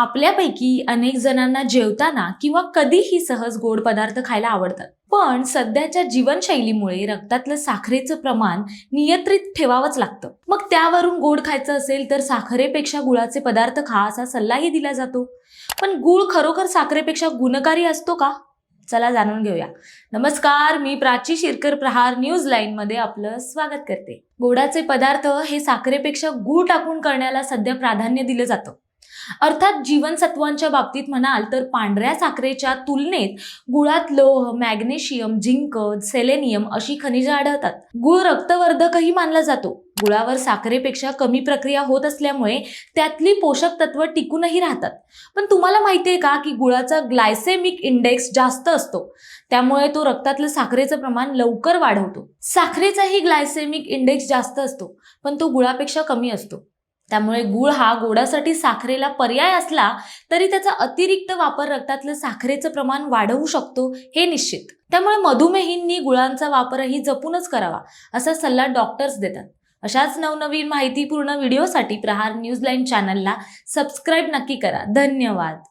आपल्यापैकी अनेक जणांना जेवताना किंवा कधीही सहज गोड पदार्थ खायला आवडतात. पण सध्याच्या जीवनशैलीमुळे रक्तातलं साखरेचं प्रमाण नियंत्रित ठेवावंच लागतं. मग त्यावरून गोड खायचं असेल तर साखरेपेक्षा गुळाचे पदार्थ खा असा सल्लाही दिला जातो. पण गुळ खरोखर साखरेपेक्षा गुणकारी असतो का? चला जाणून घेऊया. नमस्कार मी प्राची शिरकर प्रहार न्यूज लाईन मध्ये आपलं स्वागत करते. गोडाचे पदार्थ हे साखरेपेक्षा गूळ टाकून करण्याला सध्या प्राधान्य दिलं जातं. अर्थात जीवनसत्वांच्या बाबतीत म्हणाल तर पांढऱ्या साखरेच्या तुलनेत गुळात लोह मॅग्नेशियम झिंक सेलेनियम अशी खनिजं आढळतात. गुळ रक्तवर्धकही मानला जातो. गुळावर साखरेपेक्षा कमी प्रक्रिया होत असल्यामुळे त्यातली पोषक तत्व टिकूनही राहतात. पण तुम्हाला माहिती आहे का की गुळाचा ग्लायसेमिक इंडेक्स जास्त असतो. त्यामुळे तो रक्तातलं साखरेचं प्रमाण लवकर वाढवतो. साखरेचाही ग्लायसेमिक इंडेक्स जास्त असतो पण तो गुळापेक्षा कमी असतो. त्यामुळे गुळ हा गोडासाठी साखरेला पर्याय असला तरी त्याचा अतिरिक्त वापर रक्तातलं साखरेचं प्रमाण वाढवू शकतो हे निश्चित. त्यामुळे मधुमेहींनी गुळांचा वापरही जपूनच करावा असा सल्ला डॉक्टर्स देतात. अशाच नवनवीन माहितीपूर्ण व्हिडिओसाठी प्रहार न्यूज लाईन चॅनलला सबस्क्राईब नक्की करा. धन्यवाद.